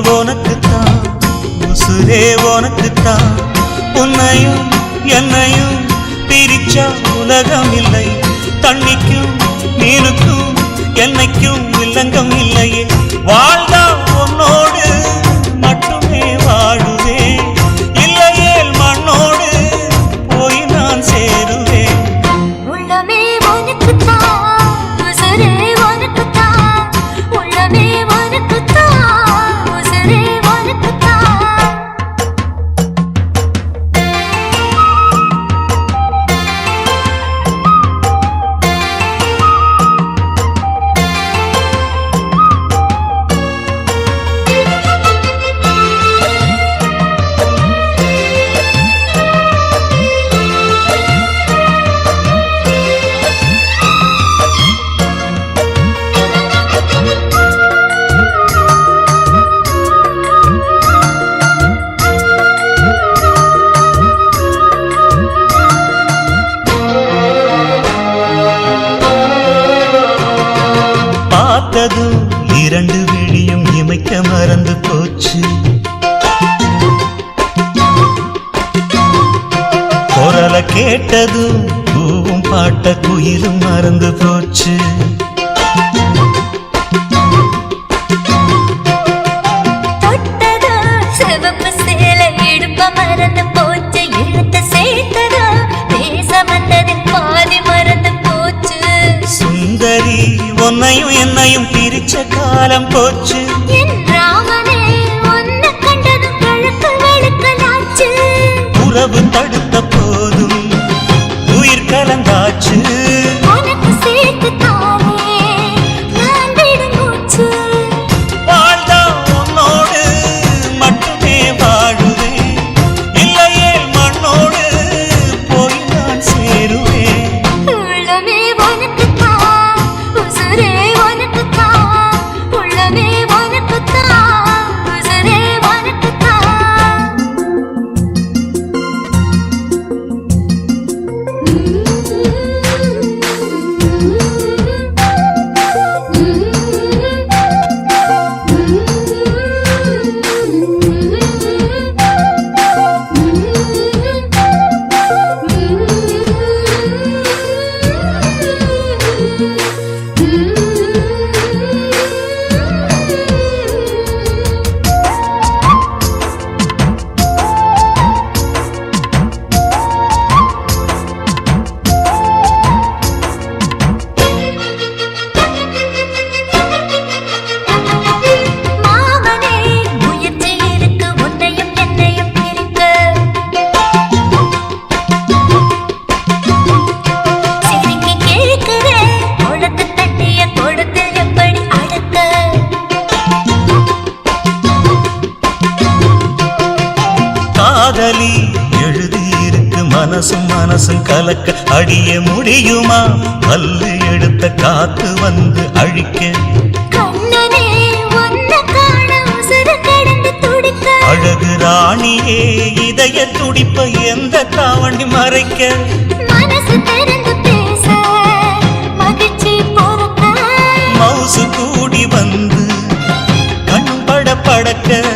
உனக்குத்தான் உசுரே உனக்குத்தான். உன்னையும் என்னையும் பிரிச்சா உலகம் இல்லை தண்ணிக்கும் நீருக்கும் என்னைக்கும் வில்லங்கம் இல்லை. கேட்டதும் பூவும் பாட்ட குயிலும் மறந்து போச்சு. உன்னையும் என்னையும் பிரிச்ச காலம் போச்சு. உறவு தடுத்த மனசும் மனசும் கலக்க அடிய முடியுமா? பல்லு எடுத்த காத்து வந்து அழிக்க. அழகு ராணியே இதய துடிப்ப எந்த தாவண்டி மறைக்க? மவுசு கூடி வந்து கண் பட படக்க.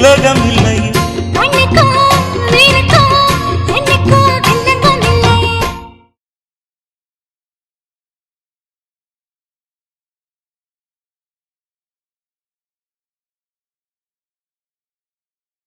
உலகம்